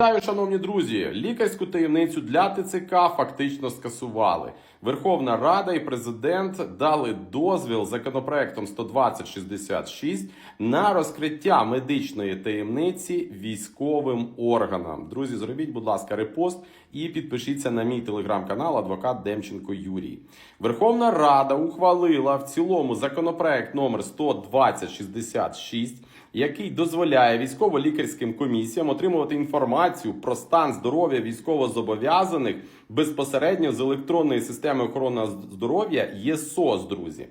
Вітаю, шановні друзі! Лікарську таємницю для ТЦК фактично скасували. Верховна Рада і президент дали дозвіл законопроектом 12066 на розкриття медичної таємниці військовим органам. Друзі, зробіть, будь ласка, репост і підпишіться на мій телеграм-канал Адвокат Демченко Юрій. Верховна Рада ухвалила в цілому законопроект номер 12066 який дозволяє військово-лікарським комісіям отримувати інформацію про стан здоров'я військовозобов'язаних безпосередньо з електронної системи охорони здоров'я ЄСОС, друзі.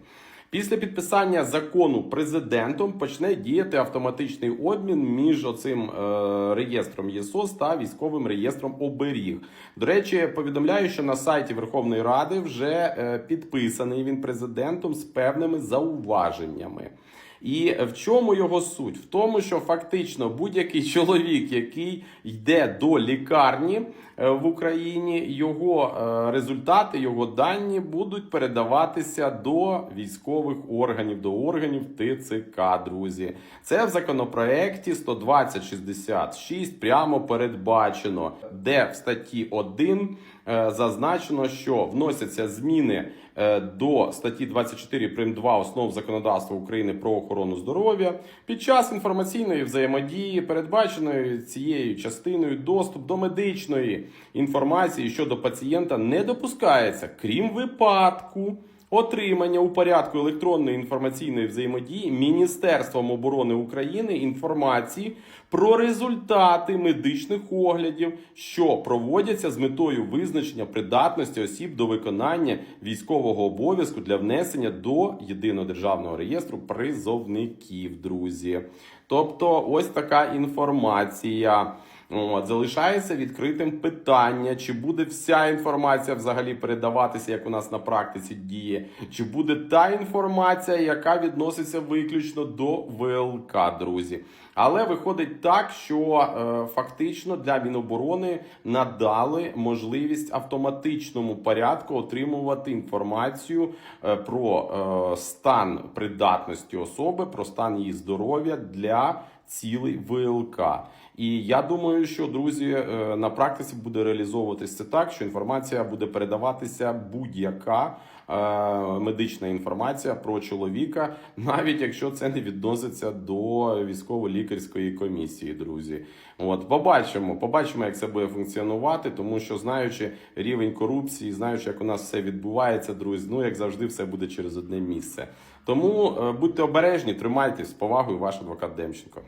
Після підписання закону президентом почне діяти автоматичний обмін між оцим е, реєстром ЄСОС та військовим реєстром оберіг. До речі, повідомляю, що на сайті Верховної Ради вже е, підписаний він президентом з певними зауваженнями. І в чому його суть? В тому, що фактично будь-який чоловік, який йде до лікарні е, в Україні, його е, результати, його дані будуть передаватися до військових органів, до органів ТЦК, друзі. Це в законопроекті 12066 прямо передбачено, де в статті 1 е, зазначено, що вносяться зміни е, до статті 24 прим. 2 основ законодавства України про охорону здоров'я під час інформаційної взаємодії, передбаченої цією частиною доступ до медичної інформації щодо пацієнта не допускається, крім випадку. Отримання у порядку електронної інформаційної взаємодії Міністерством оборони України інформації про результати медичних оглядів, що проводяться з метою визначення придатності осіб до виконання військового обов'язку для внесення до єдиного державного реєстру призовників, друзі. Тобто, ось така інформація. От, залишається відкритим питання, чи буде вся інформація взагалі передаватися, як у нас на практиці діє, чи буде та інформація, яка відноситься виключно до ВЛК, друзі. Але виходить так, що е, фактично для Міноборони надали можливість автоматичному порядку отримувати інформацію е, про е, стан придатності особи, про стан її здоров'я для цілий ВЛК. І я думаю, що друзі е, на практиці буде реалізовуватися це так, що інформація буде передаватися будь-яка е, медична інформація про чоловіка, навіть якщо це не відноситься до військово-лікарської комісії, друзі. От побачимо, побачимо, як це буде функціонувати, тому що знаючи рівень корупції, знаючи, як у нас все відбувається, друзі, ну як завжди, все буде через одне місце. Тому е, будьте обережні, тримайтесь з повагою, ваш адвокат Демченко.